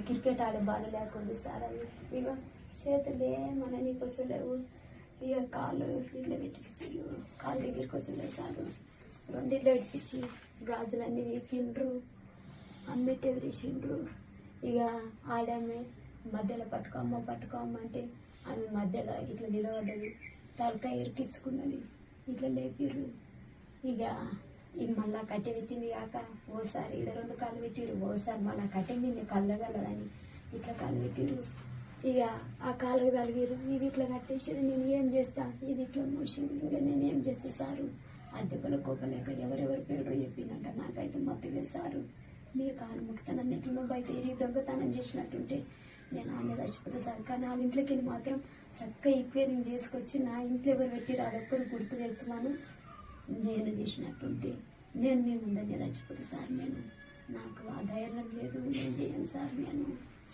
Cricket ఆడే బాధ లేకుండా సార్ అవి ఇక చేతులు మన నీకు వస్తలేవు ఇక కాళ్ళు ఇట్లా పెట్టించి కాళ్ళ దగ్గరికి వస్తలేదు సార్. రెండిళ్ళు పెట్టించి గాజులన్నీ వీకిండ్రు అమ్మితే వేసిండ్రు ఇక ఆడామె మధ్యలో పట్టుకోమ్మ పట్టుకోమ్మ అంటే ఆమె మధ్యలో ఇట్లా నిలబడ్డది. తలకాయ ఇరికించుకున్నది. ఇట్లా లేపిర్రు. ఇక ఇది మళ్ళా కట్టె పెట్టింది కాక ఓసారి ఇది రెండు కాళ్ళు పెట్టిరు ఓసారి మళ్ళా కట్టె కళ్ళగలదని ఇట్లా కాళ్ళు పెట్టిరు ఇక ఆ కాళ్ళకు తలిగిరు ఇది ఇట్లా కట్టేసి నేను ఏం చేస్తా? ఇది ఇట్లా మూసింది ఇంకా నేను ఏం చేస్తా సారు? అద్దెపల కోపలేక ఎవరెవరి పేరు చెప్పిందంట నాకైతే మత్తులే సారు. నీ కాలు ముక్తానని ఎట్లనో బయట ఏరి దొంగతనం చేసినట్టుంటే నేను ఆమె చచ్చిపోతా సార్. కానీ వాళ్ళ ఇంట్లోకి వెళ్ళి మాత్రం చక్కగా ఈక్వేరింగ్ చేసుకొచ్చి నా ఇంట్లో ఎవరు పెట్టి అదొక్కరు గుర్తు తెలుసు నేను చేసినట్టుంటే నేను మీ ముందే చచ్చిపోతా సార్ నేను. నాకు ఆ ధైర్యం లేదు నేను చేయను సార్ నేను.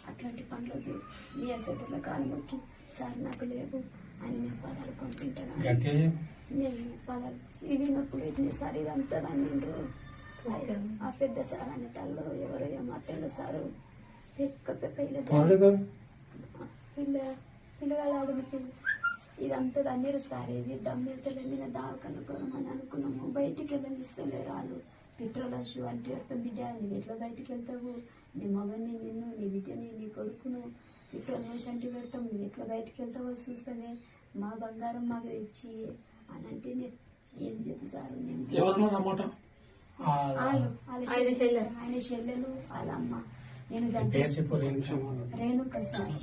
అట్లాంటి పనులకి మీ అసెట్ల కాలు మొక్కి సార్ నాకు లేవు అని నేను పదాలు పంపింటాను. నేను పదాలు చీవినప్పుడు ఇట్లా సార్ ఇదంతా అన్నిండ్రు ఆ పెద్ద సార్ అనేటల్లో ఎవరో ఏమో తెల్ల సారు. పెక్క పెక్క. పిల్ల పిల్లగాళ్ళు ఇదంతా అన్నీరు సార్ ఇది. దమ్మెత్తలే నేను దావకనుకోమని బయటికి వెళ్ళనిస్తలేరు వాళ్ళు. పెట్రోల్ షూ అంటే పెడతాం బిడ్డ నువ్వు ఎట్లా బయటికి వెళ్తావు నీ మగని నిన్ను నీ బిడ్డని నీ కొడుకును పెట్రోల్ వేసి అంటే పెడతాం నువ్వు ఎట్లా బయటికి వెళ్తావో చూస్తానే మా బంగారం మాకు ఇచ్చి అని అంటే నేను ఏం వాళ్ళ ఆయన చెల్లెలు వాళ్ళ అమ్మ. నేను రేణుక సార్.